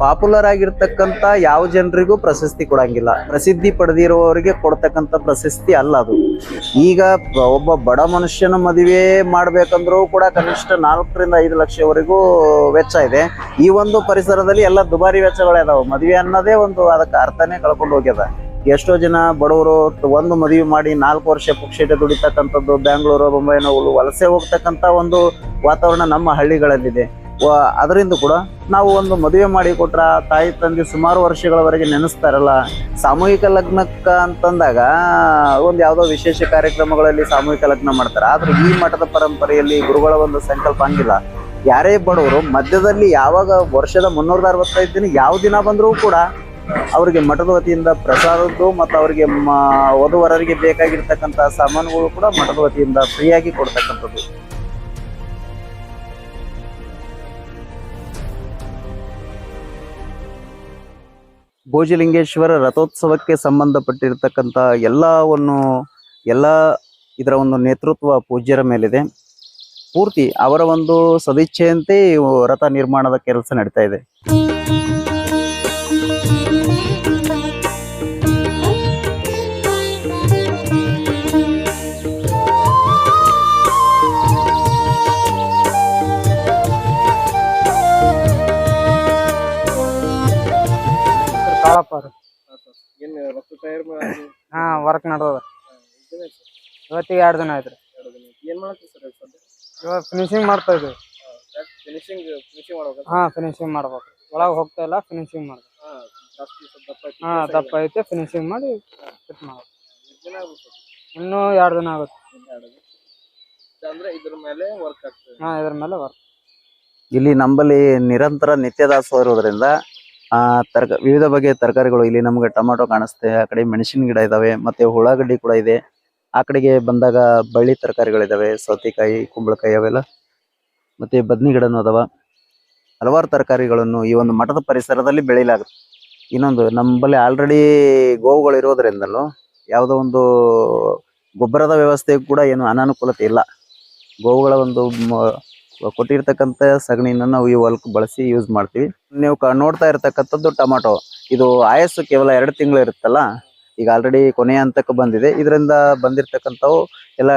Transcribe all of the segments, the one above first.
Popular ಆಗಿರ್ತಕ್ಕಂತ ಯಾವ ಜನರಿಗೂ ಪ್ರಶಸ್ತಿ ಕೊಡಂಗಿಲ್ಲ. ಪ್ರಸಿದ್ಧಿ ಪಡೆದಿರುವವರಿಗೆ ಕೊಡ್ತಕ್ಕಂತ ಪ್ರಶಸ್ತಿ ಅಲ್ಲ ಅದು. ಈಗ ಒಬ್ಬ ಬಡ ಮನುಷ್ಯನ ಮದುವೆ ಮಾಡ್ಬೇಕಂದ್ರೂ ಕೂಡ ಕನಿಷ್ಠ ನಾಲ್ಕರಿಂದ ಐದು ಲಕ್ಷವರೆಗೂ ವೆಚ್ಚ ಇದೆ. ಈ ಒಂದು ಪರಿಸರದಲ್ಲಿ ಎಲ್ಲ ದುಬಾರಿ ವೆಚ್ಚಗಳೇ ಅದಾವ. ಮದುವೆ ಅನ್ನೋದೇ ಒಂದು ಅದಕ್ಕೆ ಅರ್ಥನೇ ಕಳ್ಕೊಂಡು ಹೋಗ್ಯದ. ಎಷ್ಟೋ ಜನ ಬಡವರು ಒಂದು ಮದುವೆ ಮಾಡಿ ನಾಲ್ಕು ವರ್ಷ ಪುಕ್ಷೇಟ ದುಡಿತಕ್ಕಂಥದ್ದು, ಬ್ಯಾಂಗ್ಳೂರು, ಮುಂಬೈನ ವಲಸೆ ಹೋಗ್ತಕ್ಕಂಥ ಒಂದು ವಾತಾವರಣ ನಮ್ಮ ಹಳ್ಳಿಗಳಲ್ಲಿದೆ. ಅದರಿಂದ ಕೂಡ ನಾವು ಒಂದು ಮದುವೆ ಮಾಡಿ ಕೊಟ್ರ ತಾಯಿ ತಂದೆ ಸುಮಾರು ವರ್ಷಗಳವರೆಗೆ ನೆನೆಸ್ತಾರಲ್ಲ ಸಾಮೂಹಿಕ ಲಗ್ನಕ್ಕ ಅಂತಂದಾಗ ಒಂದು ಯಾವುದೋ ವಿಶೇಷ ಕಾರ್ಯಕ್ರಮಗಳಲ್ಲಿ ಸಾಮೂಹಿಕ ಲಗ್ನ ಮಾಡ್ತಾರೆ. ಆದ್ರೆ ಈ ಮಠದ ಪರಂಪರೆಯಲ್ಲಿ ಗುರುಗಳ ಒಂದು ಸಂಕಲ್ಪ ಹಂಗಿಲ್ಲ. ಯಾರೇ ಬಡವರು, ಮಧ್ಯದಲ್ಲಿ ಯಾವಾಗ ವರ್ಷದ ಮುನ್ನೂರ ಅರವತ್ತೈದು ದಿನ ಯಾವ ದಿನ ಬಂದರೂ ಕೂಡ ಅವರಿಗೆ ಮಠದ ವತಿಯಿಂದ ಪ್ರಸಾದದ್ದು ಮತ್ತು ಅವರಿಗೆ ಮ- ವಧುವರರಿಗೆ ಬೇಕಾಗಿರ್ತಕ್ಕಂಥ ಸಾಮಾನುಗಳು ಕೂಡ ಮಠದ ವತಿಯಿಂದ ಫ್ರೀಯಾಗಿ ಕೊಡ್ತಕ್ಕಂಥದ್ದು. ಭೋಜಲಿಂಗೇಶ್ವರ ರಥೋತ್ಸವಕ್ಕೆ ಸಂಬಂಧಪಟ್ಟಿರ್ತಕ್ಕಂಥ ಎಲ್ಲವನ್ನು, ಎಲ್ಲ ಇದರ ಒಂದು ನೇತೃತ್ವ ಪೂಜ್ಯರ ಮೇಲಿದೆ. ಪೂರ್ತಿ ಅವರ ಒಂದು ಸದಿಚ್ಛೆಯಂತೆ ರಥ ನಿರ್ಮಾಣದ ಕೆಲಸ ನಡೀತಾ ಇದೆ. ಕಾಳಪ್ಪ ರೀ ಏನ್ ರೊಕ್ಕ ತಯಾರು ಹಾ ವರ್ಕ್ ನಡ್ದದ. ಇವತ್ತಿಗೆ ಎರಡು ದಿನ ಆಯ್ತು. ರೀ ಏನ್ ಮಾಡತ್ತೀರಿ ಸರ್ ಸದ್ಯ? ಇವಾಗ ಫಿನಿಶಿಂಗ್ ಮಾಡ್ತಾ ಇದ್ದೀವಿ ಫಿನಿಶಿಂಗ್ ಫಿನಿಶಿಂಗ್ ಮಾಡ್ಬೇಕು? ಹಾ ಫಿನಿಶಿಂಗ್ ಮಾಡ್ಬೇಕು. ಒಳಗೆ ಹೋಗ್ತಾ ಇಲ್ಲ ಫಿನಿಶಿಂಗ್ ಮಾಡ್ಬೇಕು. ಹಾ ಜಾಸ್ತಿ ಸ್ವಲ್ಪ ದಪ್ಪ ಐತಿ ಹಾ ದಪ್ಪ ಐತೆ ಫಿನಿಶಿಂಗ್ ಮಾಡಿ ಫಿಟ್ ಮಾಡ್ಬೇಕು. ದಿನ ಇನ್ನೂ ಎರಡು ದಿನ ಆಗುತ್ತೆ. ಎರಡು ದಿನ. ಅಂದ್ರೆ ಇದ್ರ ಮೇಲೆ ವರ್ಕ್ ಆಗ್ತದೆ. ಹಾ ಇದ್ರ ಮೇಲೆ ವರ್ಕ್ ಇಲ್ಲಿ ನಂಬಲ್ಲಿ ನಿರಂತರ ನಿತ್ಯದಾಸ ಇರೋದ್ರಿಂದ ಆ, ತರಕ, ವಿವಿಧ ಬಗೆಯ ತರಕಾರಿಗಳು ಇಲ್ಲಿ ನಮಗೆ ಟೊಮೆಟೊ ಕಾಣಿಸ್ತೆ, ಆ ಕಡೆ ಮೆಣಸಿನ ಗಿಡ ಇದಾವೆ, ಮತ್ತೆ ಉಳ್ಳಾಗಡ್ಡಿ ಕೂಡ ಇದೆ. ಆ ಕಡೆಗೆ ಬಂದಾಗ ಬಳ್ಳಿ ತರಕಾರಿಗಳಿದಾವೆ, ಸೌತೆಕಾಯಿ, ಕುಂಬಳಕಾಯಿ ಅವೆಲ್ಲ. ಮತ್ತೆ ಬದ್ನಿ ಗಿಡನೂ ಅದಾವ. ಹಲವಾರು ತರಕಾರಿಗಳನ್ನು ಈ ಒಂದು ಮಠದ ಪರಿಸರದಲ್ಲಿ ಬೆಳೆಯಲಾಗುತ್ತೆ. ಇನ್ನೊಂದು, ನಮ್ಮಲ್ಲಿ ಆಲ್ರೆಡಿ ಗೋವುಗಳು ಇರೋದ್ರಿಂದಲೂ ಯಾವುದೋ ಒಂದು ಗೊಬ್ಬರದ ವ್ಯವಸ್ಥೆ ಕೂಡ ಏನು ಅನಾನುಕೂಲತೆ ಇಲ್ಲ. ಗೋವುಗಳ ಒಂದು ಕೊಟ್ಟಿರ್ತಕ್ಕಂಥ ಸಗಣಿನ ನಾವು ಈ ಹೊಲಕ್ಕೆ ಬಳಸಿ ಯೂಸ್ ಮಾಡ್ತೀವಿ. ನೀವು ಕ- ನೋಡ್ತಾ ಇರ್ತಕ್ಕಂಥದ್ದು ಟೊಮಾಟೊ. ಇದು ಆಯಸ್ಸು ಕೇವಲ ಎರಡು ತಿಂಗಳು ಇರುತ್ತಲ್ಲ? ಈಗ ಆಲ್ರೆಡಿ ಕೊನೆಯ ಹಂತಕ್ಕೆ ಬಂದಿದೆ. ಇದರಿಂದ ಬಂದಿರತಕ್ಕಂಥವು ಎಲ್ಲ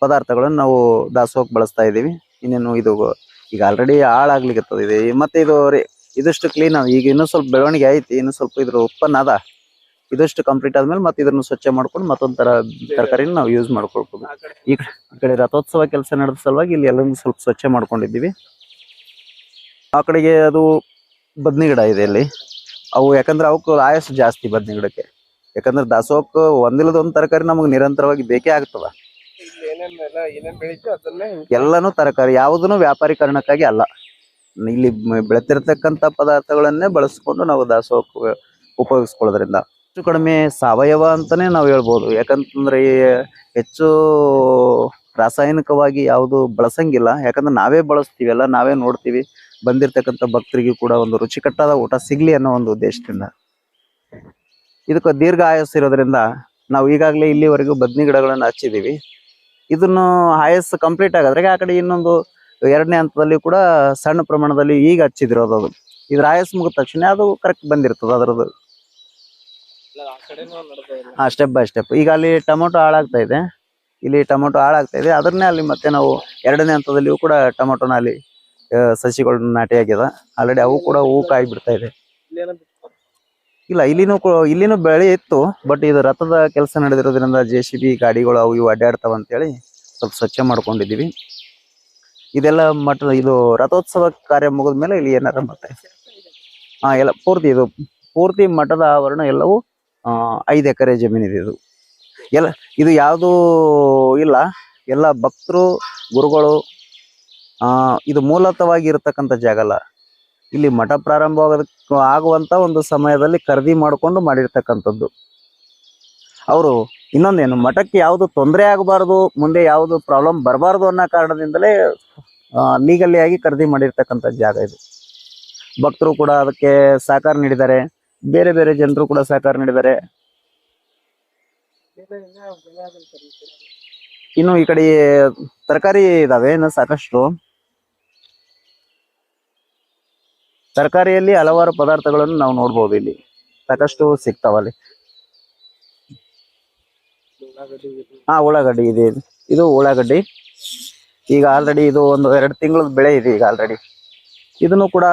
ಪದಾರ್ಥಗಳನ್ನು ನಾವು ದಾಸೋಹಕ್ಕೆ ಬಳಸ್ತಾ ಇದ್ದೀವಿ. ಇನ್ನೇನು ಇದು ಈಗ ಆಲ್ರೆಡಿ ಹಾಳಾಗ್ಲಿಕ್ಕೆ ಇದೆ ಮತ್ತೆ ಇದು ರೀ- ಇದಿಷ್ಟು ಕ್ಲೀನ್ ಈಗ ಇನ್ನೂ ಸ್ವಲ್ಪ ಬೆಳವಣಿಗೆ ಐತಿ, ಇನ್ನೂ ಸ್ವಲ್ಪ ಇದ್ರ ಉತ್ಪನ್ನ ಅದ. ಇದಷ್ಟು ಕಂಪ್ಲೀಟ್ ಆದ್ಮೇಲೆ ಮತ್ತೆ ಇದನ್ನು ಸ್ವಚ್ಛ ಮಾಡ್ಕೊಂಡು ಮತ್ತೊಂದ್ ತರ ತರಕಾರಿನ ನಾವು ಯೂಸ್ ಮಾಡ್ಕೊಳ್ಬೋದು. ಈ ಕಡೆ ರಥೋತ್ಸವ ಕೆಲಸ ನಡೆದ ಸಲುವಾಗಿ ಇಲ್ಲಿ ಎಲ್ಲರೂ ಸ್ವಲ್ಪ ಸ್ವಚ್ಛ ಮಾಡ್ಕೊಂಡಿದ್ದೀವಿ. ಆ ಕಡೆಗೆ ಅದು ಬದ್ನಿ ಗಿಡ ಇದೆ ಇಲ್ಲಿ. ಅವು ಯಾಕಂದ್ರೆ ಅವಕ್ಕೆ ಆಯಸ್ಸು ಜಾಸ್ತಿ ಬದ್ನಿ ಗಿಡಕ್ಕೆ. ಯಾಕಂದ್ರೆ ದಾಸೋಹಕ್ಕೆ ಒಂದಿಲ್ಲದ ಒಂದು ತರಕಾರಿ ನಮಗೆ ನಿರಂತರವಾಗಿ ಬೇಕೇ ಆಗ್ತದ. ಎಲ್ಲಾನು ತರಕಾರಿ, ಯಾವುದನ್ನು ವ್ಯಾಪಾರೀಕರಣಕ್ಕಾಗಿ ಅಲ್ಲ. ಇಲ್ಲಿ ಬೆಳೆತಿರ್ತಕ್ಕಂಥ ಪದಾರ್ಥಗಳನ್ನೇ ಬಳಸ್ಕೊಂಡು ನಾವು ದಾಸೋಹಕ್ಕೆ ಉಪಯೋಗಿಸ್ಕೊಳ್ಳೋದ್ರಿಂದ. ಹೆಚ್ಚು ಕಡಿಮೆ ಸಾವಯವ ಅಂತಾನೆ ನಾವು ಹೇಳ್ಬೋದು. ಯಾಕಂತಂದ್ರೆ ಹೆಚ್ಚು ರಾಸಾಯನಿಕವಾಗಿ ಯಾವುದು ಬಳಸಂಗಿಲ್ಲ. ಯಾಕಂದ್ರೆ ನಾವೇ ಬಳಸ್ತೀವಲ್ಲ ನಾವೇ ನೋಡ್ತೀವಿ. ಬಂದಿರ್ತಕ್ಕಂಥ ಭಕ್ತರಿಗೂ ಕೂಡ ಒಂದು ರುಚಿಕಟ್ಟಾದ ಊಟ ಸಿಗ್ಲಿ ಅನ್ನೋ ಒಂದು ಉದ್ದೇಶದಿಂದ. ಇದಕ್ಕೆ ದೀರ್ಘ ಆಯಸ್ಸು ಇರೋದ್ರಿಂದ ನಾವು ಈಗಾಗಲೇ ಇಲ್ಲಿವರೆಗೂ ಬದ್ನಿ ಗಿಡಗಳನ್ನು ಹಚ್ಚಿದ್ದೀವಿ. ಇದನ್ನು ಆಯಸ್ಸು ಕಂಪ್ಲೀಟ್ ಆಗೋದ್ರಾಗ ಆ ಕಡೆ ಇನ್ನೊಂದು ಎರಡನೇ ಹಂತದಲ್ಲಿ ಕೂಡ ಸಣ್ಣ ಪ್ರಮಾಣದಲ್ಲಿ ಈಗ ಹಚ್ಚಿದಿರೋದು ಅದು. ಇದ್ರ ಆಯಸ್ಸು ಮುಗಿದ ತಕ್ಷಣ ಅದು ಕರೆಕ್ಟ್ ಬಂದಿರ್ತದೆ ಅದರದ್ದು ಇಲ್ಲ ಆ ಕಡೆನೂ ನಡೆದ ಇಲ್ಲ ಹಾ ಸ್ಟೆಪ್ ಬೈ ಸ್ಟೆಪ್ ಈಗ ಅಲ್ಲಿ ಟೊಮೊಟೊ ಹಾಳಾಗ್ತಾ ಇದೆ. ಇಲ್ಲಿ ಟೊಮೊಟೊ ಹಾಳಾಗ್ತಾ ಇದೆ. ಅದನ್ನೇ ಅಲ್ಲಿ ಮತ್ತೆ ನಾವು ಎರಡನೇ ಹಂತದಲ್ಲಿಯೂ ಕೂಡ ಟೊಮೊಟೊನ ಅಲ್ಲಿ ಸಸಿಗಳನ್ನ ಸಸಿಗಳು ನಾಟಿ ಆಗ್ಯದ ಆಲ್ರೆಡಿ ಅವು ಕೂಡ ಹೂ ಕಾಯಿ ಬಿಡ್ತಾ ಇದೆ. ಇಲ್ಲಿ, ಇಲ್ಲಿನೂ ಇಲ್ಲಿನೂ ಬೆಳೆ ಇತ್ತು ಬಟ್ ಇದು ರಥದ ಕೆಲಸ ನಡೆದಿರೋದ್ರಿಂದ ಜೆ ಸಿ ಬಿ ಗಾಡಿಗಳು ಅವು ಇವು ಅಡ್ಡಾಡ್ತಾವ ಅಂತೇಳಿ ಸ್ವಲ್ಪ ಸ್ವಚ್ಛ ಮಾಡ್ಕೊಂಡಿದೀವಿ ಇದೆಲ್ಲ ಮಠ ಇದು ರಥೋತ್ಸವ ಕಾರ್ಯ ಮುಗಿದ ಮೇಲೆ ಇಲ್ಲಿ ಏನಾರ ಮತ್ತೆ ಹಾ, ಎಲ್ಲ ಪೂರ್ತಿ ಇದು, ಪೂರ್ತಿ ಮಠದ ಆವರಣ ಎಲ್ಲವೂ ಐದು ಎಕರೆ ಜಮೀನಿದೆ ಇದು ಎಲ್ಲ, ಇದು ಯಾವುದು ಇಲ್ಲ. ಎಲ್ಲ ಭಕ್ತರು, ಗುರುಗಳು ಇದು ಮೂಲತವಾಗಿ ಇರತಕ್ಕಂತ ಜಾಗ ಅಲ್ಲ. ಇಲ್ಲಿ ಮಠ ಪ್ರಾರಂಭವಾಗೋದಕ್ಕೆ ಆಗುವಂತ ಒಂದು ಸಮಯದಲ್ಲಿ ಖರೀದಿ ಮಾಡಿಕೊಂಡು ಮಾಡಿರ್ತಕ್ಕಂಥದ್ದು. ಅವರು ಇನ್ನೊಂದೇನು, ಮಠಕ್ಕೆ ಯಾವುದು ತೊಂದರೆ ಆಗಬಾರ್ದು, ಮುಂದೆ ಯಾವುದು ಪ್ರಾಬ್ಲಮ್ ಬರಬಾರ್ದು ಅನ್ನೋ ಕಾರಣದಿಂದಲೇ ಲೀಗಲಿ ಆಗಿ ಖರೀದಿ ಮಾಡಿರ್ತಕ್ಕಂಥ ಜಾಗ ಇದು. ಭಕ್ತರು ಕೂಡ ಅದಕ್ಕೆ ಸಹಕಾರ ನೀಡಿದ್ದಾರೆ. ಬೇರೆ ಬೇರೆ ಜನರು ಕೂಡ ಸಹಕಾರ ನೀಡಿದ್ದಾರೆ. ಇನ್ನು ಈ ಕಡೆ ತರಕಾರಿ ಇದಾವೆ, ಇನ್ನು ಸಾಕಷ್ಟು. ತರಕಾರಿಯಲ್ಲಿ ಹಲವಾರು ಪದಾರ್ಥಗಳನ್ನು ನಾವು ನೋಡ್ಬೋದು ಇಲ್ಲಿ. ಸಾಕಷ್ಟು ಸಿಗ್ತಾವಲ್ಲಿ. ಹಾ, ಉಳ್ಳಾಗಡ್ಡಿ ಇದು. ಇದು ಉಳ್ಳಾಗಡ್ಡಿ. ಈಗ ಆಲ್ರೆಡಿ ಇದು ಒಂದು ಎರಡು ತಿಂಗಳ ಬೆಳೆ ಇದೆ ಈಗ ಆಲ್ರೆಡಿ ಇದನ್ನು ಕೂಡ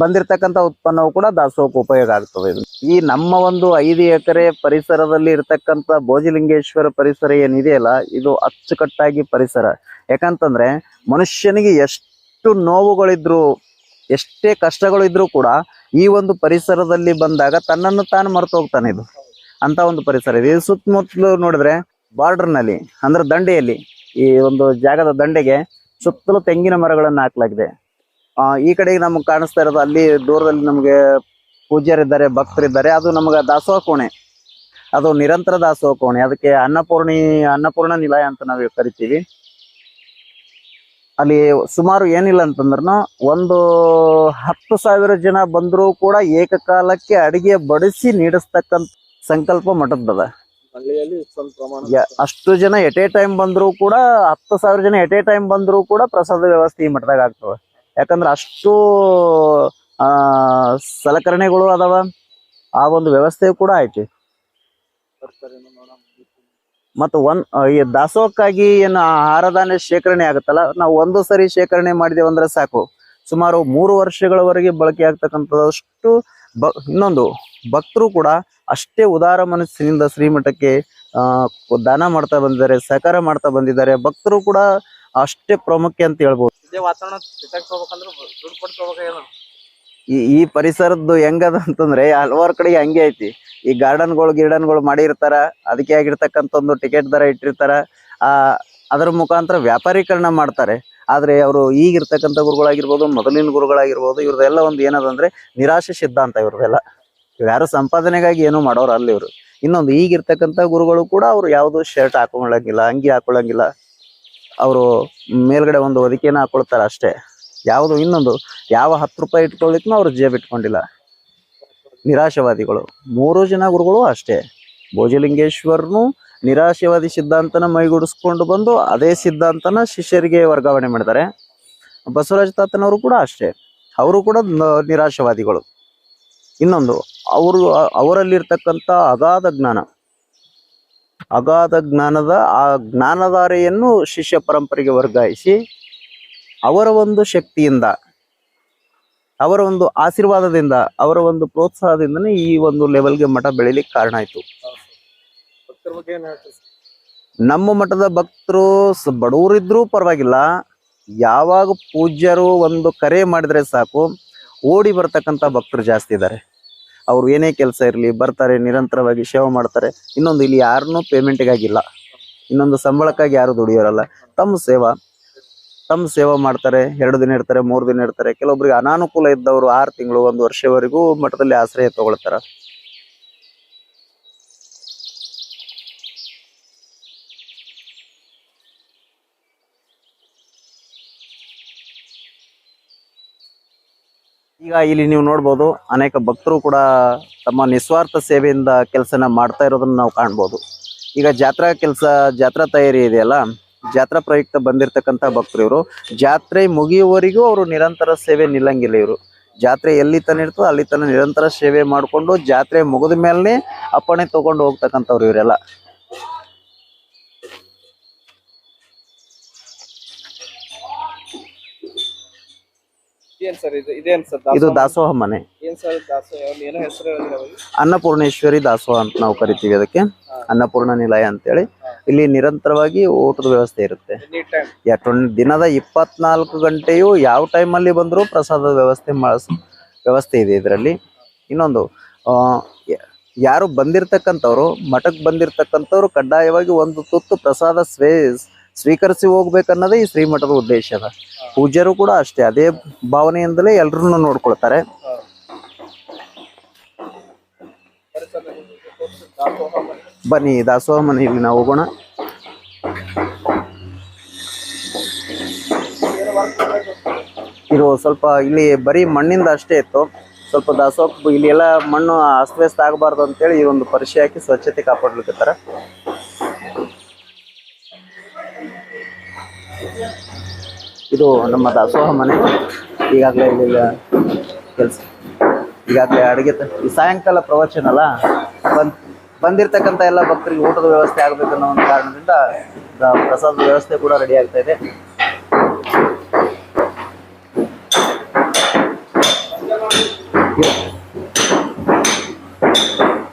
ಬಂದಿರತಕ್ಕಂತ ಉತ್ಪನ್ನವು ಕೂಡ ದಾಸೋಹಕ್ಕೆ ಉಪಯೋಗ ಆಗ್ತದೆ. ಈ ನಮ್ಮ ಒಂದು ಐದು ಎಕರೆ ಪರಿಸರದಲ್ಲಿ ಇರತಕ್ಕಂತ ಭೋಜಲಿಂಗೇಶ್ವರ ಪರಿಸರ ಏನಿದೆಯಲ್ಲ ಇದು ಅಚ್ಚುಕಟ್ಟಾಗಿ ಪರಿಸರ. ಯಾಕಂತಂದ್ರೆ ಮನುಷ್ಯನಿಗೆ ಎಷ್ಟು ನೋವುಗಳಿದ್ರು, ಎಷ್ಟೇ ಕಷ್ಟಗಳು ಇದ್ರೂ ಕೂಡ ಈ ಒಂದು ಪರಿಸರದಲ್ಲಿ ಬಂದಾಗ ತನ್ನನ್ನು ತಾನು ಮರೆತು ಹೋಗ್ತಾನೆ ಇದು. ಅಂತ ಒಂದು ಪರಿಸರ ಇದೆ. ಸುತ್ತಮುತ್ತಲು ನೋಡಿದ್ರೆ ಬಾರ್ಡರ್ನಲ್ಲಿ ಅಂದ್ರೆ ದಂಡೆಯಲ್ಲಿ, ಈ ಒಂದು ಜಾಗದ ದಂಡೆಗೆ ಸುತ್ತಲೂ ತೆಂಗಿನ ಮರಗಳನ್ನು ಹಾಕಲಾಗಿದೆ. ಆ ಈ ಕಡೆಗೆ ನಮ್ಗೆ ಕಾಣಿಸ್ತಾ ಇರೋದು ಅಲ್ಲಿ ದೂರದಲ್ಲಿ ನಮಗೆ ಪೂಜ್ಯರಿದ್ದಾರೆ ಭಕ್ತರಿದ್ದಾರೆ. ಅದು ನಮಗೆ ದಾಸೋಹ ಕೋಣೆ. ಅದು ನಿರಂತರ ದಾಸೋಹ ಕೋಣೆ. ಅದಕ್ಕೆ ಅನ್ನಪೂರ್ಣಿ ಅನ್ನಪೂರ್ಣ ನಿಲಯ ಅಂತ ನಾವು ಕರಿತೀವಿ. ಅಲ್ಲಿ ಸುಮಾರು ಏನಿಲ್ಲ ಅಂತಂದ್ರೂ ಒಂದು ಹತ್ತು ಸಾವಿರ ಜನ ಬಂದರೂ ಕೂಡ ಏಕಕಾಲಕ್ಕೆ ಅಡಿಗೆ ಬಡಿಸಿ ನೀಡಿಸ್ತಕ್ಕಂಥ ಸಂಕಲ್ಪ ಮಠದ್ದದ ಅಷ್ಟು ಜನ ಎಟ್ ಎ ಟೈಮ್ ಬಂದರೂ ಕೂಡ ಹತ್ತು ಸಾವಿರ ಜನ ಎಟ್ ಎ ಟೈಮ್ ಬಂದರೂ ಕೂಡ ಪ್ರಸಾದ ವ್ಯವಸ್ಥೆ ಈ ಮಠದಾಗ ಆಗ್ತವೆ ಯಾಕಂದ್ರೆ ಅಷ್ಟು ಸಲಕರಣೆಗಳು ಅದಾವ. ಆ ಒಂದು ವ್ಯವಸ್ಥೆ ಕೂಡ ಐತಿ. ಮತ್ತು ಒಂದ್ ಈ ದಾಸೋಹಕ್ಕಾಗಿ ಏನು ಆಹಾರ ಧಾನ್ಯ ಶೇಖರಣೆ ಆಗುತ್ತಲ್ಲ, ನಾವು ಒಂದು ಸರಿ ಶೇಖರಣೆ ಮಾಡಿದೇವು ಅಂದ್ರೆ ಸಾಕು. ಸುಮಾರು ಮೂರು ವರ್ಷಗಳವರೆಗೆ ಬಳಕೆ ಆಗ್ತಕ್ಕಂಥದಷ್ಟು ಬ ಇನ್ನೊಂದು ಭಕ್ತರು ಕೂಡ ಅಷ್ಟೇ ಉದಾರ ಮನಸ್ಸಿನಿಂದ ಶ್ರೀಮಠಕ್ಕೆ ದಾನ ಮಾಡ್ತಾ ಬಂದಿದ್ದಾರೆ, ಸಹಕಾರ ಮಾಡ್ತಾ ಬಂದಿದ್ದಾರೆ. ಭಕ್ತರು ಕೂಡ ಅಷ್ಟೇ ಪ್ರಾಮುಖ್ಯ ಅಂತ ಹೇಳ್ಬೋದು. ಈ ಈ ಪರಿಸರದ್ದು ಹೆಂಗದ ಅಂತಂದ್ರೆ ಹಲವಾರು ಕಡೆಗೆ ಹಂಗೆ ಐತಿ. ಈ ಗಾರ್ಡನ್ಗಳು ಗಿರ್ಡನ್ಗಳು ಮಾಡಿರ್ತಾರ ಅದಕ್ಕೆ ಆಗಿರ್ತಕ್ಕಂತ ಒಂದು ಟಿಕೆಟ್ ದರ ಇಟ್ಟಿರ್ತಾರ. ಆ ಅದರ ಮುಖಾಂತರ ವ್ಯಾಪಾರೀಕರಣ ಮಾಡ್ತಾರೆ. ಆದ್ರೆ ಅವರು ಈಗಿರ್ತಕ್ಕಂಥ ಗುರುಗಳಾಗಿರ್ಬೋದು ಮೊದಲಿನ ಗುರುಗಳಾಗಿರ್ಬೋದು ಇವ್ರದೆಲ್ಲ ಒಂದು ಏನದಂದ್ರೆ ನಿರಾಶೆ ಸಿದ್ಧಾಂತ ಇವ್ರದೆಲ್ಲ ಇವ್ರು ಯಾರು ಸಂಪಾದನೆಗಾಗಿ ಏನು ಮಾಡೋರು ಅಲ್ಲಿ ಇವರು. ಇನ್ನೊಂದು ಈಗಿರ್ತಕ್ಕಂಥ ಗುರುಗಳು ಕೂಡ ಅವ್ರು ಯಾವುದು ಶರ್ಟ್ ಹಾಕೊಳ್ಳಂಗಿಲ್ಲ ಅಂಗಿ ಹಾಕೊಳ್ಳಂಗಿಲ್ಲ ಅವರು ಮೇಲ್ಗಡೆ ಒಂದು ಹೊದಿಕೆನ ಹಾಕೊಳ್ತಾರೆ ಅಷ್ಟೇ. ಯಾವುದು ಇನ್ನೊಂದು, ಯಾವ ಹತ್ತು ರೂಪಾಯಿ ಇಟ್ಕೊಳ್ಳಿಕ್ನು ಅವರು ಜೇಬ್ ಇಟ್ಕೊಂಡಿಲ್ಲ. ನಿರಾಶವಾದಿಗಳು. ಮೂರು ಜನ ಗುರುಗಳು ಅಷ್ಟೇ. ಭೋಜಲಿಂಗೇಶ್ವರನು ನಿರಾಶವಾದಿ ಸಿದ್ಧಾಂತನ ಮೈಗೂಡಿಸ್ಕೊಂಡು ಬಂದು ಅದೇ ಸಿದ್ಧಾಂತನ ಶಿಷ್ಯರಿಗೆ ವರ್ಗಾವಣೆ ಮಾಡಿದ್ದಾರೆ. ಬಸವರಾಜ ತಾತನವರು ಕೂಡ ಅಷ್ಟೇ. ಅವರು ಕೂಡ ನಿರಾಶವಾದಿಗಳು. ಇನ್ನೊಂದು, ಅವರು, ಅವರಲ್ಲಿರ್ತಕ್ಕಂಥ ಅಗಾಧ ಜ್ಞಾನ. ಅಗಾಧ ಜ್ಞಾನದ ಆ ಜ್ಞಾನಧಾರೆಯನ್ನು ಶಿಷ್ಯ ಪರಂಪರೆಗೆ ವರ್ಗಾಯಿಸಿ ಅವರ ಒಂದು ಶಕ್ತಿಯಿಂದ ಅವರ ಒಂದು ಆಶೀರ್ವಾದದಿಂದ ಅವರ ಒಂದು ಪ್ರೋತ್ಸಾಹದಿಂದನೇ ಈ ಒಂದು ಲೆವೆಲ್ಗೆ ಮಠ ಬೆಳಿಲಿಕ್ಕೆ ಕಾರಣ ಆಯ್ತು. ನಮ್ಮ ಮಠದ ಭಕ್ತರು ಬಡವರಿದ್ರೂ ಪರವಾಗಿಲ್ಲ ಯಾವಾಗ ಪೂಜ್ಯರು ಒಂದು ಕರೆ ಮಾಡಿದರೆ ಸಾಕು ಓಡಿ ಬರ್ತಕ್ಕಂಥ ಭಕ್ತರು ಜಾಸ್ತಿ ಇದ್ದಾರೆ. ಅವ್ರು ಏನೇ ಕೆಲಸ ಇರಲಿ, ಬರ್ತಾರೆ, ನಿರಂತರವಾಗಿ ಸೇವೆ ಮಾಡ್ತಾರೆ. ಇನ್ನೊಂದು ಇಲ್ಲಿ ಯಾರನ್ನೂ ಪೇಮೆಂಟ್ಗಾಗಿಲ್ಲ ಇನ್ನೊಂದು ಸಂಬಳಕ್ಕಾಗಿ ಯಾರು ದುಡಿಯೋರಲ್ಲ. ತಮ್ಮ ಸೇವಾ ತಮ್ಮ ಸೇವಾ ಮಾಡ್ತಾರೆ, ಎರಡು ದಿನ ಇರ್ತಾರೆ, ಮೂರು ದಿನ ಇರ್ತಾರೆ. ಕೆಲವೊಬ್ರಿಗೆ ಅನಾನುಕೂಲ ಇದ್ದವರು ಆರು ತಿಂಗಳು, ಒಂದು ವರ್ಷವರೆಗೂ ಮಠದಲ್ಲಿ ಆಶ್ರಯ ತಗೊಳ್ತಾರ. ಈಗ ಇಲ್ಲಿ ನೀವು ನೋಡ್ಬೋದು ಅನೇಕ ಭಕ್ತರು ಕೂಡ ತಮ್ಮ ನಿಸ್ವಾರ್ಥ ಸೇವೆಯಿಂದ ಕೆಲಸನ ಮಾಡ್ತಾ ಇರೋದನ್ನ ನಾವು ಕಾಣ್ಬೋದು. ಈಗ ಜಾತ್ರಾ ಕೆಲಸ, ಜಾತ್ರಾ ತಯಾರಿ ಇದೆಯಲ್ಲ ಜಾತ್ರಾ ಪ್ರಯುಕ್ತ ಬಂದಿರತಕ್ಕಂಥ ಭಕ್ತರು ಇವರು. ಜಾತ್ರೆ ಮುಗಿಯುವವರೆಗೂ ಅವರು ನಿರಂತರ ಸೇವೆ ನಿಲ್ಲಂಗಿಲ್ಲ ಇವರು. ಜಾತ್ರೆ ಎಲ್ಲಿ ತನ ಇರ್ತದೋ ಅಲ್ಲಿ ತನ ನಿರಂತರ ಸೇವೆ ಮಾಡಿಕೊಂಡು ಜಾತ್ರೆ ಮುಗಿದ ಮೇಲೆ ಅಪ್ಪಣೆ ತಗೊಂಡು ಹೋಗ್ತಕ್ಕಂಥವ್ರು ಇವರೆಲ್ಲ. ಸರ್ ಇದು ಇದೇನ್ ಸರ್ ಇದು ದಾಸೋಹ ಮನೆ. ಏನ್ ಸರ್ ದಾಸೋಹ? ಅಲ್ಲಿ ಏನೋ ಹೆಸರು ಹೇಳಿದ್ರೆ ಅವಾಗ ಅನ್ನಪೂರ್ಣೇಶ್ವರಿ ದಾಸೋಹ ಅಂತ ನಾವು ಕರಿತೀವಿ ಅದಕ್ಕೆ. ಅನ್ನಪೂರ್ಣ ನಿಲಯ ಅಂತೇಳಿ. ಇಲ್ಲಿ ನಿರಂತರವಾಗಿ ಊಟದ ವ್ಯವಸ್ಥೆ ಇರುತ್ತೆ. ದಿನದ ಇಪ್ಪತ್ನಾಲ್ಕು ಗಂಟೆಯು ಯಾವ ಟೈಮಲ್ಲಿ ಬಂದರೂ ಪ್ರಸಾದದ ವ್ಯವಸ್ಥೆ ವ್ಯವಸ್ಥೆ ಇದೆ ಇದರಲ್ಲಿ. ಇನ್ನೊಂದು ಯಾರು ಬಂದಿರತಕ್ಕಂಥವ್ರು ಮಠಕ್ಕೆ ಬಂದಿರತಕ್ಕಂಥವ್ರು ಕಡ್ಡಾಯವಾಗಿ ಒಂದು ತುತ್ತು ಪ್ರಸಾದ ಸ್ವೇ ಸ್ವೀಕರಿಸಿ ಹೋಗ್ಬೇಕನ್ನೋದೇ ಈ ಶ್ರೀಮಠದ ಉದ್ದೇಶ ಅದ. ಪೂಜ್ಯರು ಕೂಡ ಅಷ್ಟೇ, ಅದೇ ಭಾವನೆಯಿಂದಲೇ ಎಲ್ರನ್ನೂ ನೋಡ್ಕೊಳ್ತಾರೆ. ಬನ್ನಿ, ದಾಸೋಹ ಮನೆಯಲ್ಲಿ ನಾವು ಹೋಗೋಣ. ಇರೋ ಸ್ವಲ್ಪ ಇಲ್ಲಿ ಬರೀ ಮಣ್ಣಿಂದ ಅಷ್ಟೇ ಇತ್ತು. ಸ್ವಲ್ಪ ದಾಸೋಹ ಇಲ್ಲಿ ಎಲ್ಲ ಮಣ್ಣು ಅಸ್ತವ್ಯಸ್ತ ಆಗಬಾರ್ದು ಅಂತೇಳಿ ಈ ಒಂದು ಪರಿಚಯ ಹಾಕಿ ಸ್ವಚ್ಛತೆ ಕಾಪಾಡ್ಲಿಕ್ಕತ್ತಾರ. ಇದು ನಮ್ಮ ದಾಸೋಹ ಮನೆ. ಈಗಾಗಲೇ ಇಲ್ಲಿ ಕೆಲಸ. ಈಗಾಗಲೇ ಅಡುಗೆ ಈ ಸಾಯಂಕಾಲ ಪ್ರವಚನ ಅಲ್ಲ ಬಂದ್, ಬಂದಿರ್ತಕ್ಕಂಥ ಎಲ್ಲ ಭಕ್ತರಿಗೆ ಊಟದ ವ್ಯವಸ್ಥೆ ಆಗಬೇಕನ್ನೋ ಒಂದು ಕಾರಣದಿಂದ ಪ್ರಸಾದದ ವ್ಯವಸ್ಥೆ ಕೂಡ ರೆಡಿ ಆಗ್ತಾ ಇದೆ.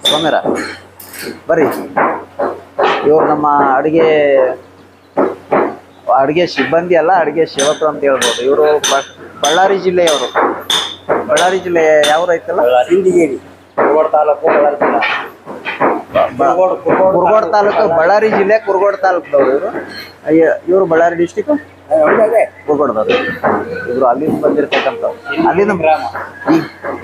ಸೋಮ್ಯರ ಬರ್ರಿ ಇವರು ನಮ್ಮ ಅಡುಗೆ ಅಡುಗೆ ಸಿಬ್ಬಂದಿ ಅಲ್ಲ ಅಡುಗೆ ಸೇವಕರು ಅಂತ ಹೇಳ್ಬೋದು. ಇವರು ಬಳ್ಳಾರಿ ಜಿಲ್ಲೆಯವರು. ಬಳ್ಳಾರಿ ಜಿಲ್ಲೆ ಯಾವ ರೈತಲ್ಲ? ಸಿಂದಿಗೇರಿ ಕುರುಗೋಡು ತಾಲೂಕು ಬಳ್ಳಾರಿ ಜಿಲ್ಲೆ. ಕುರುಗೋಡು ತಾಲೂಕು. ಬಳ್ಳಾರಿ ಜಿಲ್ಲೆ ಕುರುಗೋಡು ತಾಲೂಕದವ್ರು ಇವರು? ಇವರು ಬಳ್ಳಾರಿ ಡಿಸ್ಟಿಕ್ ಇವರು ಅಲ್ಲಿಂದ ಬಂದಿರ್ತಕ್ಕಂಥ ಅಲ್ಲಿಂದ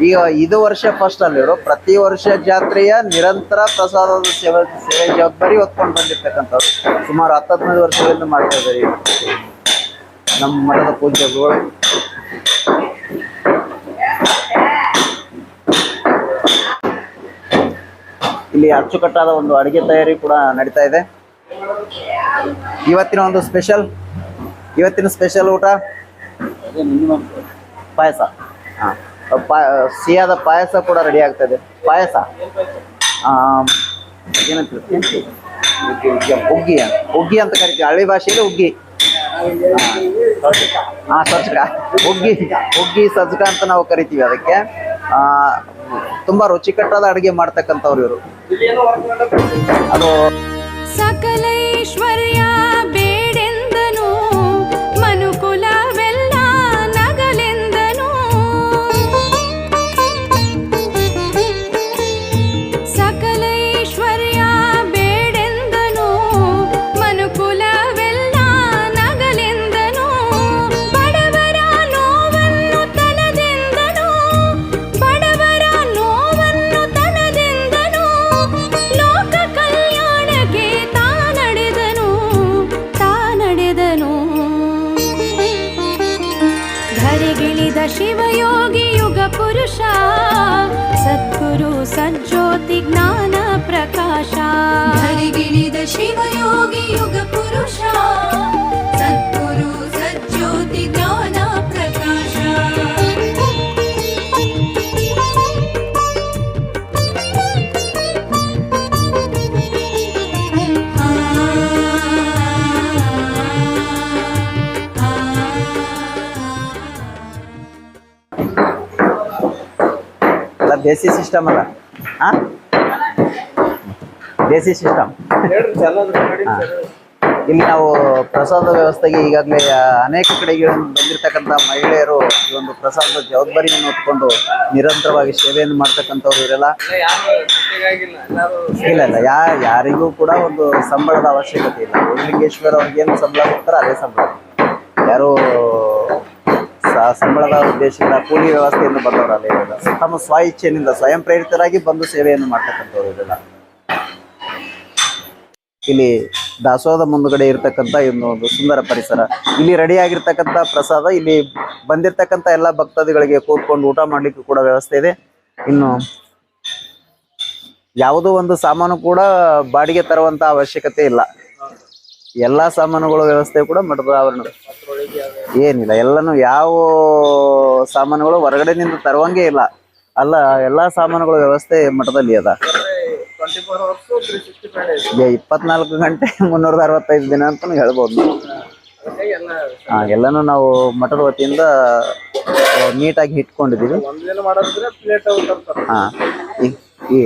ಈಗ ಇದು ವರ್ಷ ಫಸ್ಟ್ ಅಲ್ಲಿ ಇವರು. ಪ್ರತಿ ವರ್ಷ ಜಾತ್ರೆಯ ನಿರಂತರ ಪ್ರಸಾದ ಸೇವೆ ಸೇವೆ ಜವಾಬ್ದಾರಿ ಹೊತ್ಕೊಂಡು ಬಂದಿರ್ತಕ್ಕಂಥವ್ರು ಸುಮಾರು ಹತ್ತು ಹದಿನೈದು ವರ್ಷಗಳಿಂದ ಮಾಡ್ತಾ ಇದ್ದಾರೆ. ನಮ್ಮ ಮಠದ ಪೂಜೆಗಳು ಇಲ್ಲಿ ಅಚ್ಚುಕಟ್ಟಾದ ಒಂದು ಅಡಿಗೆ ತಯಾರಿ ಕೂಡ ನಡೀತಾ ಇದೆ. ಇವತ್ತಿನ ಒಂದು ಸ್ಪೆಷಲ್ ಇವತ್ತಿನ ಸ್ಪೆಷಲ್ ಊಟ? ಪಾಯಸ. ಹಾಂ. ಪಾ ಸಿಹಿಯಾದ ಪಾಯಸ ಕೂಡ ರೆಡಿ ಆಗ್ತಾ ಇದೆ ಪಾಯಸ ಏನಂತ ಹುಗ್ಗಿ ಅಂತ ಹುಗ್ಗಿ ಅಂತ ಕರಿತೀವಿ. ಹಳ್ಳಿ ಭಾಷೆಯಲ್ಲಿ ಹುಗ್ಗಿ ಹಾಂ ಸಜ್ಜಕ ಹುಗ್ಗಿ ಹುಗ್ಗಿ ಸಜ್ಜಕ ಅಂತ ನಾವು ಕರಿತೀವಿ ಅದಕ್ಕೆ. ಆ, ತುಂಬಾ ರುಚಿಕಟ್ಟಾದ ಅಡುಗೆ ಮಾಡ್ತಕ್ಕಂಥವ್ರು ಇವರು. ಅದು ಸಕಲೈಶ್ವರ್ಯ ದೇಸಿ ಸಿಸ್ಟಮ್ ಅಲ್ಲ. ಹಾ ದೇಸಿ ಸಿಸ್ಟಮ್. ಇಲ್ಲಿ ನಾವು ಪ್ರಸಾದ ವ್ಯವಸ್ಥೆಗೆ ಈಗಾಗಲೇ ಅನೇಕ ಕಡೆಗೆ ಬಂದಿರತಕ್ಕಂಥ ಮಹಿಳೆಯರು ಈ ಒಂದು ಪ್ರಸಾದದ ಜವಾಬ್ದಾರಿಯನ್ನು ಹೊತ್ಕೊಂಡು ನಿರಂತರವಾಗಿ ಸೇವೆಯನ್ನು ಮಾಡ್ತಕ್ಕಂಥವ್ರು ಇರಲ್ಲ. ಇಲ್ಲ ಇಲ್ಲ ಯಾ ಯಾರಿಗೂ ಕೂಡ ಒಂದು ಸಂಬಳದ ಅವಶ್ಯಕತೆ ಇಲ್ಲ. ಲಿಂಗೇಶ್ವರ ಅವ್ರಿಗೆ ಏನು ಸಂಬಳ ಕೊಡ್ತಾರೆ ಅದೇ ಸಂಬಳ. ಯಾರು ಸಂಬಳದ ಉದ್ದೇಶದಿಂದ ಕೂಲಿ ವ್ಯವಸ್ಥೆಯನ್ನು ಬಂದವರಲ್ಲ ಇರೋದು. ತಮ್ಮ ಸ್ವ ಇಚ್ಛೆಯಿಂದ ಸ್ವಯಂ ಪ್ರೇರಿತರಾಗಿ ಬಂದು ಸೇವೆಯನ್ನು ಮಾಡ್ತಕ್ಕಂಥವ್ರು ಇದೆಲ್ಲ ಇಲ್ಲಿ ದಾಸೋಹದ ಮುಂದುಗಡೆ ಇರತಕ್ಕಂಥ ಒಂದು ಸುಂದರ ಪರಿಸರ. ಇಲ್ಲಿ ರೆಡಿ ಆಗಿರ್ತಕ್ಕಂಥ ಪ್ರಸಾದ, ಇಲ್ಲಿ ಬಂದಿರತಕ್ಕಂಥ ಎಲ್ಲ ಭಕ್ತಾದಿಗಳಿಗೆ ಕೂತ್ಕೊಂಡು ಊಟ ಮಾಡ್ಲಿಕ್ಕೆ ಕೂಡ ವ್ಯವಸ್ಥೆ ಇದೆ. ಇನ್ನು ಯಾವುದೋ ಒಂದು ಸಾಮಾನು ಕೂಡ ಬಾಡಿಗೆ ತರುವಂತ ಅವಶ್ಯಕತೆ ಇಲ್ಲ. ಎಲ್ಲಾ ಸಾಮಾನುಗಳ ವ್ಯವಸ್ಥೆ ಕೂಡ ಮಠದ ಆವರಣ ಏನಿಲ್ಲ ಎಲ್ಲಾನು ಯಾವ ಸಾಮಾನುಗಳು ಹೊರಗಡೆನಿಂದ ತರುವಂಗೆ ಇಲ್ಲ. ಅಲ್ಲ ಎಲ್ಲಾ ಸಾಮಾನುಗಳ ವ್ಯವಸ್ಥೆ ಮಠದಲ್ಲಿ ಅದ. ಇಪ್ಪತ್ನಾಲ್ಕು ಗಂಟೆ ಮುನ್ನೂರ ಅರವತ್ತೈದು ದಿನ ಅಂತ ಹೇಳ್ಬೋದು ಹಾ ಎಲ್ಲಾನು ನಾವು ಮಠದ ವತಿಯಿಂದ ನೀಟಾಗಿ ಇಟ್ಕೊಂಡಿದೀವಿ ಹಾ ಈ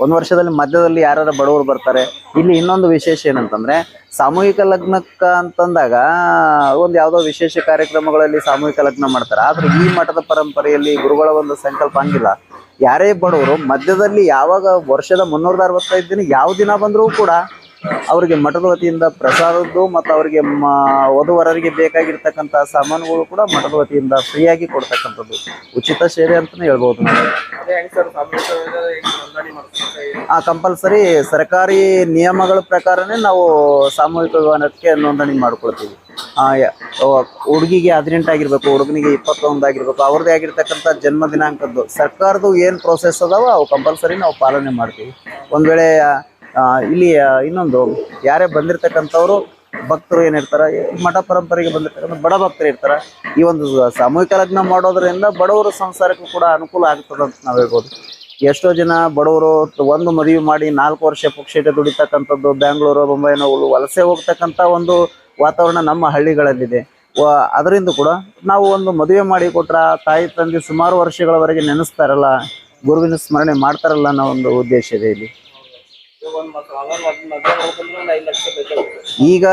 ಒಂದು ವರ್ಷದಲ್ಲಿ ಮಧ್ಯದಲ್ಲಿ ಯಾರು ಬಡವರು ಬರ್ತಾರೆ. ಇಲ್ಲಿ ಇನ್ನೊಂದು ವಿಶೇಷ ಏನಂತಂದ್ರೆ, ಸಾಮೂಹಿಕ ಲಗ್ನಕ್ಕ ಅಂತಂದಾಗ, ಒಂದ್ ಯಾವ್ದೋ ವಿಶೇಷ ಕಾರ್ಯಕ್ರಮಗಳಲ್ಲಿ ಸಾಮೂಹಿಕ ಲಗ್ನ ಮಾಡ್ತಾರೆ. ಆದ್ರೆ ಈ ಮಠದ ಪರಂಪರೆಯಲ್ಲಿ ಗುರುಗಳ ಒಂದು ಸಂಕಲ್ಪ ಹಂಗಿಲ್ಲ. ಯಾರೇ ಬಡವರು ಮಧ್ಯದಲ್ಲಿ ಯಾವಾಗ ವರ್ಷದ ಮುನ್ನೂರ ಅರವತ್ತೈದು ದಿನ ಯಾವ ದಿನ ಬಂದರೂ ಕೂಡ ಅವರಿಗೆ ಮಠದ ವತಿಯಿಂದ ಪ್ರಸಾದದ್ದು ಮತ್ತು ಅವರಿಗೆ ಮ- ವಧುವರರಿಗೆ ಬೇಕಾಗಿರ್ತಕ್ಕಂಥ ಸಾಮಾನುಗಳು ಕೂಡ ಮಠದ ವತಿಯಿಂದ ಫ್ರೀಯಾಗಿ ಕೊಡ್ತಕ್ಕಂಥದ್ದು. ಉಚಿತ ಸೇವೆ ಅಂತಲೇ ಹೇಳ್ಬೋದು ನಾವು. ಆ ಕಂಪಲ್ಸರಿ ಸರ್ಕಾರಿ ನಿಯಮಗಳ ಪ್ರಕಾರನೇ ನಾವು ಸಾಮೂಹಿಕ ವಿವಾಹಕ್ಕೆ ನೋಂದಣಿ ಮಾಡ್ಕೊಳ್ತೀವಿ. ಹುಡುಗಿಗೆ ಹದಿನೆಂಟು ಆಗಿರ್ಬೇಕು ಹುಡುಗನಿಗೆ ಇಪ್ಪತ್ತೊಂದು ಆಗಿರ್ಬೇಕು ಅವ್ರದ್ದೇ ಆಗಿರ್ತಕ್ಕಂಥ ಜನ್ಮ ದಿನಾಂಕದ್ದು. ಸರ್ಕಾರದ ಏನು ಪ್ರೋಸೆಸ್ ಅದಾವ ಅವು ಕಂಪಲ್ಸರಿ ನಾವು ಪಾಲನೆ ಮಾಡ್ತೀವಿ. ಒಂದು ವೇಳೆ ಇಲ್ಲಿ ಇನ್ನೊಂದು, ಯಾರೇ ಬಂದಿರತಕ್ಕಂಥವ್ರು, ಭಕ್ತರು ಏನಿರ್ತಾರ ಮಠ ಪರಂಪರೆಗೆ ಬಂದಿರ್ತಕ್ಕಂಥ ಬಡ ಭಕ್ತರು ಇರ್ತಾರ, ಈ ಒಂದು ಸಾಮೂಹಿಕ ಲಗ್ನ ಮಾಡೋದ್ರಿಂದ ಬಡವರ ಸಂಸಾರಕ್ಕೂ ಕೂಡ ಅನುಕೂಲ ಆಗ್ತದೆ ಅಂತ ನಾವು ಹೇಳ್ಬೋದು. ಎಷ್ಟೋ ಜನ ಬಡವರು ಒಂದು ಮದುವೆ ಮಾಡಿ ನಾಲ್ಕು ವರ್ಷ ಪುಕ್ಷೇಟ ದುಡಿತಕ್ಕಂಥದ್ದು, ಬ್ಯಾಂಗ್ಳೂರು ಬೊಂಬೈನೋ ವಲಸೆ ಹೋಗ್ತಕ್ಕಂಥ ಒಂದು ವಾತಾವರಣ ನಮ್ಮ ಹಳ್ಳಿಗಳಲ್ಲಿದೆ. ಅದರಿಂದ ಕೂಡ ನಾವು ಒಂದು ಮದುವೆ ಮಾಡಿ ಕೊಟ್ರ ತಾಯಿ, ತಂದೆ ಸುಮಾರು ವರ್ಷಗಳವರೆಗೆ ನೆನೆಸ್ತಾರಲ್ಲ, ಗುರುವಿನ ಸ್ಮರಣೆ ಮಾಡ್ತಾರಲ್ಲ ಅನ್ನೋ ಒಂದು ಉದ್ದೇಶ ಇದೆ ಇಲ್ಲಿ. ಈಗ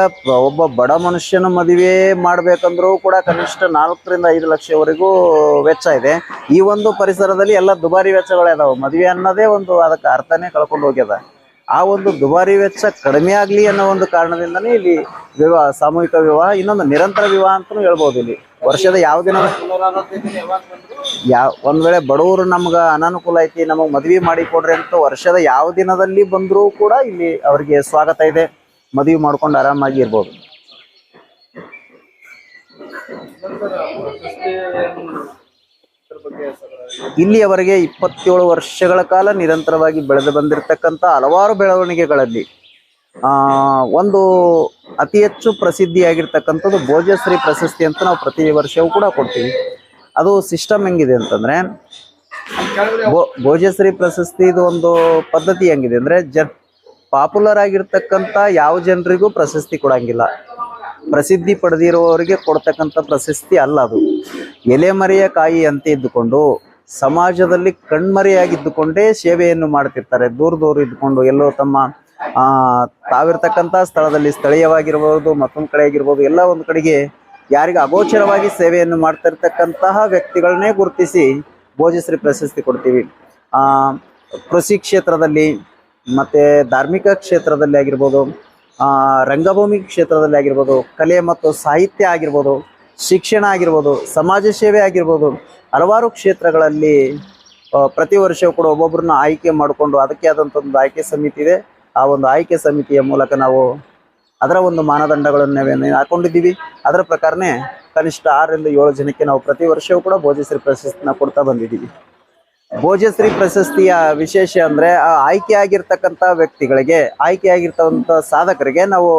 ಒಬ್ಬ ಬಡ ಮನುಷ್ಯನ ಮದುವೆ ಮಾಡ್ಬೇಕಂದ್ರೂ ಕೂಡ ಕನಿಷ್ಠ ನಾಲ್ಕರಿಂದ ಐದು ಲಕ್ಷವರೆಗೂ ವೆಚ್ಚ ಇದೆ. ಈ ಒಂದು ಪರಿಸರದಲ್ಲಿ ಎಲ್ಲ ದುಬಾರಿ ವೆಚ್ಚಗಳೇ ಅದಾವ ಮದುವೆ ಅನ್ನೋದೇ ಒಂದು ಅದಕ್ಕೆ ಅರ್ಥನೇ ಕಳ್ಕೊಂಡು ಹೋಗ್ಯದ. ಆ ಒಂದು ದುಬಾರಿ ವೆಚ್ಚ ಕಡಿಮೆ ಆಗ್ಲಿ ಅನ್ನೋ ಒಂದು ಕಾರಣದಿಂದನೇ ಇಲ್ಲಿ ವಿವಾಹ, ಸಾಮೂಹಿಕ ವಿವಾಹ, ಇನ್ನೊಂದು ನಿರಂತರ ವಿವಾಹ ಅಂತಲೂ ಹೇಳ್ಬೋದು ಇಲ್ಲಿ. ವರ್ಷದ ಯಾವ ದಿನ? ಯಾವ ಒಂದ್ ವೇಳೆ ಬಡವರು ನಮ್ಗ ಅನಾನುಕೂಲ ಐತಿ, ನಮಗ್ ಮದ್ವಿ ಮಾಡಿ ಕೊಡ್ರಿ ಅಂತ ವರ್ಷದ ಯಾವ ದಿನದಲ್ಲಿ ಬಂದರೂ ಕೂಡ ಇಲ್ಲಿ ಅವರಿಗೆ ಸ್ವಾಗತ ಇದೆ. ಮದುವೆ ಮಾಡ್ಕೊಂಡು ಆರಾಮಾಗಿ ಇರ್ಬೋದು. ಇಲ್ಲಿಯವರೆಗೆ ಇಪ್ಪತ್ತೇಳು ವರ್ಷಗಳ ಕಾಲ ನಿರಂತರವಾಗಿ ಬೆಳೆದು ಬಂದಿರತಕ್ಕಂಥ ಹಲವಾರು ಬೆಳವಣಿಗೆಗಳಲ್ಲಿ ಒಂದು ಅತಿ ಹೆಚ್ಚು ಪ್ರಸಿದ್ಧಿಯಾಗಿರ್ತಕ್ಕಂಥದ್ದು ಭೋಜಶ್ರೀ ಪ್ರಶಸ್ತಿ ಅಂತ ನಾವು ಪ್ರತಿ ವರ್ಷವೂ ಕೂಡ ಕೊಡ್ತೀವಿ. ಅದು ಸಿಸ್ಟಮ್ ಹೆಂಗಿದೆ ಅಂತಂದ್ರೆ, ಭೋ ಭೋಜಶ್ರೀ ಪ್ರಶಸ್ತಿ ಇದು ಒಂದು ಪದ್ಧತಿ ಹೆಂಗಿದೆ ಅಂದರೆ, ಜ ಪಾಪ್ಯುಲರ್ ಆಗಿರ್ತಕ್ಕಂಥ ಯಾವ ಜನರಿಗೂ ಪ್ರಶಸ್ತಿ ಕೊಡಂಗಿಲ್ಲ. ಪ್ರಸಿದ್ಧಿ ಪಡೆದಿರುವವರಿಗೆ ಕೊಡ್ತಕ್ಕಂಥ ಪ್ರಶಸ್ತಿ ಅಲ್ಲ ಅದು. ಎಲೆಮರೆಯ ಕಾಯಿ ಅಂತ ಇದ್ದುಕೊಂಡು, ಸಮಾಜದಲ್ಲಿ ಕಣ್ಮರೆಯಾಗಿದ್ದುಕೊಂಡೇ ಸೇವೆಯನ್ನು ಮಾಡ್ತಿರ್ತಾರೆ. ದೂರ ದೂರ ಇದ್ದುಕೊಂಡು ಎಲ್ಲೋ ತಮ್ಮ ತಾವಿರ್ತಕ್ಕಂಥ ಸ್ಥಳದಲ್ಲಿ ಸ್ಥಳೀಯವಾಗಿರ್ಬೋದು, ಮತ್ತೊಂದು ಕಡೆ ಆಗಿರ್ಬೋದು ಎಲ್ಲ ಒಂದು ಕಡೆಗೆ ಯಾರಿಗೆ ಅಗೋಚರವಾಗಿ ಸೇವೆಯನ್ನು ಮಾಡ್ತಿರ್ತಕ್ಕಂತಹ ವ್ಯಕ್ತಿಗಳನ್ನೇ ಗುರುತಿಸಿ ಭೋಜಶ್ರೀ ಪ್ರಶಸ್ತಿ ಕೊಡ್ತೀವಿ. ಆ, ಕೃಷಿ ಕ್ಷೇತ್ರದಲ್ಲಿ ಮತ್ತೆ ಧಾರ್ಮಿಕ ಕ್ಷೇತ್ರದಲ್ಲಿ ಆಗಿರ್ಬೋದು ರಂಗಭೂಮಿ ಕ್ಷೇತ್ರದಲ್ಲಿ ಆಗಿರ್ಬೋದು, ಕಲೆ ಮತ್ತು ಸಾಹಿತ್ಯ ಆಗಿರ್ಬೋದು, ಶಿಕ್ಷಣ ಆಗಿರ್ಬೋದು, ಸಮಾಜ ಸೇವೆ ಆಗಿರ್ಬೋದು, ಹಲವಾರು ಕ್ಷೇತ್ರಗಳಲ್ಲಿ ಪ್ರತಿ ವರ್ಷವೂ ಕೂಡ ಒಬ್ಬೊಬ್ಬರನ್ನ ಆಯ್ಕೆ ಮಾಡಿಕೊಂಡು ಅದಕ್ಕೆ ಆದಂಥ ಒಂದು ಆಯ್ಕೆ ಸಮಿತಿ ಇದೆ. ಆ ಒಂದು ಆಯ್ಕೆ ಸಮಿತಿಯ ಮೂಲಕ ನಾವು ಅದರ ಒಂದು ಮಾನದಂಡಗಳನ್ನು ನಾವೇನು ಹಾಕೊಂಡಿದ್ದೀವಿ. ಅದರ ಪ್ರಕಾರನೇ ಕನಿಷ್ಠ ಆರರಿಂದ ಏಳು ಜನಕ್ಕೆ ನಾವು ಪ್ರತಿ ವರ್ಷವೂ ಕೂಡ ಭೋಜಶ್ರೀ ಪ್ರಶಸ್ತಿನ ಕೊಡ್ತಾ ಬಂದಿದ್ದೀವಿ. ಭೋಜಶ್ರೀ ಪ್ರಶಸ್ತಿಯ ವಿಶೇಷ ಅಂದ್ರೆ ಆ ಆಯ್ಕೆ ಆಗಿರ್ತಕ್ಕಂಥ ವ್ಯಕ್ತಿಗಳಿಗೆ ಆಯ್ಕೆ ಆಗಿರ್ತಕ್ಕಂಥ ಸಾಧಕರಿಗೆ ನಾವು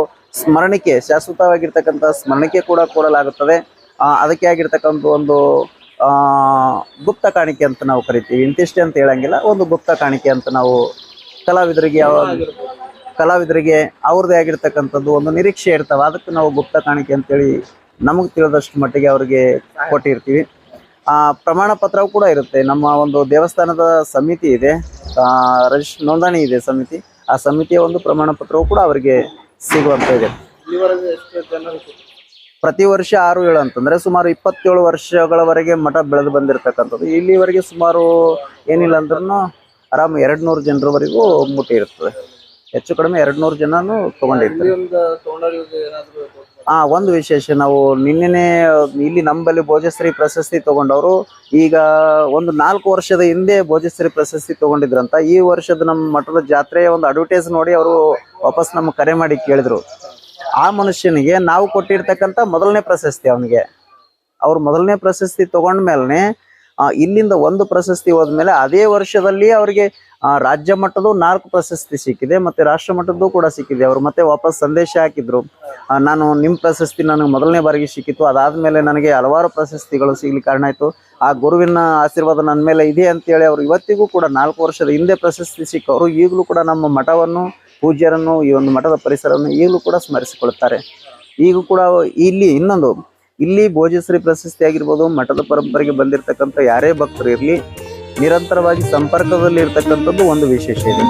ಸ್ಮರಣಿಕೆ ಶಾಶ್ವತವಾಗಿರ್ತಕ್ಕಂಥ ಸ್ಮರಣಿಕೆ ಕೂಡ ಕೊಡಲಾಗುತ್ತದೆ. ಅದಕ್ಕೆ ಆಗಿರ್ತಕ್ಕಂಥ ಒಂದು ಗುಪ್ತ ಕಾಣಿಕೆ ಅಂತ ನಾವು ಕರಿತೀವಿ. ಇಂತಿಷ್ಟೇ ಅಂತ ಹೇಳಂಗಿಲ್ಲ. ಒಂದು ಗುಪ್ತ ಕಾಣಿಕೆ ಅಂತ ನಾವು ಕಲಾವಿದರಿಗೆ ಕಲಾವಿದರಿಗೆ ಅವ್ರದ್ದೇ ಆಗಿರ್ತಕ್ಕಂಥದ್ದು ಒಂದು ನಿರೀಕ್ಷೆ ಇರ್ತಾವ. ಅದಕ್ಕೆ ನಾವು ಗುಪ್ತ ಕಾಣಿಕೆ ಅಂತೇಳಿ ನಮಗೆ ತಿಳಿದಷ್ಟು ಮಟ್ಟಿಗೆ ಅವ್ರಿಗೆ ಕೊಟ್ಟಿರ್ತೀವಿ. ಆ, ಪ್ರಮಾಣ ಪತ್ರವು ಕೂಡ ಇರುತ್ತೆ. ನಮ್ಮ ಒಂದು ದೇವಸ್ಥಾನದ ಸಮಿತಿ ಇದೆ. ರಜಿಸ್ ನೋಂದಣಿ ಇದೆ ಸಮಿತಿ. ಆ ಸಮಿತಿಯ ಒಂದು ಪ್ರಮಾಣ ಪತ್ರವು ಕೂಡ ಅವರಿಗೆ ಸಿಗುವಂತ ಇದೆ. ಪ್ರತಿ ವರ್ಷ ಆರು, ಏಳು ಅಂತಂದ್ರೆ ಸುಮಾರು ಇಪ್ಪತ್ತೇಳು ವರ್ಷಗಳವರೆಗೆ ಮಠ ಬೆಳೆದು ಬಂದಿರತಕ್ಕಂಥದ್ದು. ಇಲ್ಲಿವರೆಗೆ ಸುಮಾರು ಏನಿಲ್ಲ ಅಂದ್ರೂ ಆರಾಮ್ ಎರಡ್ ನೂರು ಜನರವರೆಗೂ ಮುಟ್ಟಿ ಇರ್ತದೆ. ಹೆಚ್ಚು ಕಡಿಮೆ ಎರಡ್ ನೂರು ಜನನು ತಗೊಂಡಿರ್ತಾರೆ. ಹಾ ಒಂದು ವಿಶೇಷ, ನಾವು ನಿನ್ನೆನೆ, ಇಲ್ಲಿ ನಮ್ಮಲ್ಲಿ ಭೋಜಶ್ರೀ ಪ್ರಶಸ್ತಿ ತಗೊಂಡವರು ಈಗ ಒಂದು ನಾಲ್ಕು ವರ್ಷದ ಹಿಂದೆ ಭೋಜಶ್ರೀ ಪ್ರಶಸ್ತಿ ತಗೊಂಡಿದ್ರಂತ. ಈ ವರ್ಷದ ನಮ್ಮ ಮಠದ ಜಾತ್ರೆಯ ಒಂದು ಅಡ್ವರ್ಟೈಸ್ ನೋಡಿ ಅವರು ವಾಪಸ್ ನಮ್ಮ ಕರೆ ಮಾಡಿ ಕೇಳಿದ್ರು. ಆ ಮನುಷ್ಯನಿಗೆ ನಾವು ಕೊಟ್ಟಿರ್ತಕ್ಕಂಥ ಮೊದಲನೇ ಪ್ರಶಸ್ತಿ ಅವನಿಗೆ. ಅವ್ರು ಮೊದಲನೇ ಪ್ರಶಸ್ತಿ ತಗೊಂಡ್ಮೇಲೆ ಇಲ್ಲಿಂದ ಒಂದು ಪ್ರಶಸ್ತಿ ಹೋದ್ಮೇಲೆ ಅದೇ ವರ್ಷದಲ್ಲಿ ಅವರಿಗೆ ರಾಜ್ಯ ಮಟ್ಟದ್ದು ನಾಲ್ಕು ಪ್ರಶಸ್ತಿ ಸಿಕ್ಕಿದೆ ಮತ್ತೆ ರಾಷ್ಟ್ರ ಮಟ್ಟದ್ದು ಕೂಡ ಸಿಕ್ಕಿದೆ. ಅವರು ಮತ್ತೆ ವಾಪಸ್ ಸಂದೇಶ ಹಾಕಿದ್ರು. ನಾನು ನಿಮ್ಮ ಪ್ರಶಸ್ತಿ ನನಗೆ ಮೊದಲನೇ ಬಾರಿಗೆ ಸಿಕ್ಕಿತ್ತು. ಅದಾದ್ಮೇಲೆ ನನಗೆ ಹಲವಾರು ಪ್ರಶಸ್ತಿಗಳು ಸಿಗ್ಲಿಕ್ಕೆ ಕಾರಣ ಆಯ್ತು. ಆ ಗುರುವಿನ ಆಶೀರ್ವಾದ ನನ್ನ ಮೇಲೆ ಇದೆ ಅಂತೇಳಿ ಅವರು ಇವತ್ತಿಗೂ ಕೂಡ ನಾಲ್ಕು ವರ್ಷದ ಹಿಂದೆ ಪ್ರಶಸ್ತಿ ಸಿಕ್ಕವರು ಈಗಲೂ ಕೂಡ ನಮ್ಮ ಮಠವನ್ನು, ಪೂಜ್ಯರನ್ನು, ಈ ಒಂದು ಮಠದ ಪರಿಸರವನ್ನು ಈಗಲೂ ಕೂಡ ಸ್ಮರಿಸಿಕೊಳ್ತಾರೆ. ಈಗ ಕೂಡ ಇಲ್ಲಿ ಇನ್ನೊಂದು ಇಲ್ಲಿ ಭೋಜಶ್ರೀ ಪ್ರಶಸ್ತಿ ಆಗಿರ್ಬೋದು, ಮಠದ ಪರಂಪರೆಗೆ ಬಂದಿರತಕ್ಕಂಥ ಯಾರೇ ಭಕ್ತರು ಇರಲಿ, ನಿರಂತರವಾಗಿ ಸಂಪರ್ಕದಲ್ಲಿ ಇರ್ತಕ್ಕಂಥದ್ದು ಒಂದು ವಿಶೇಷ ಇದೆ.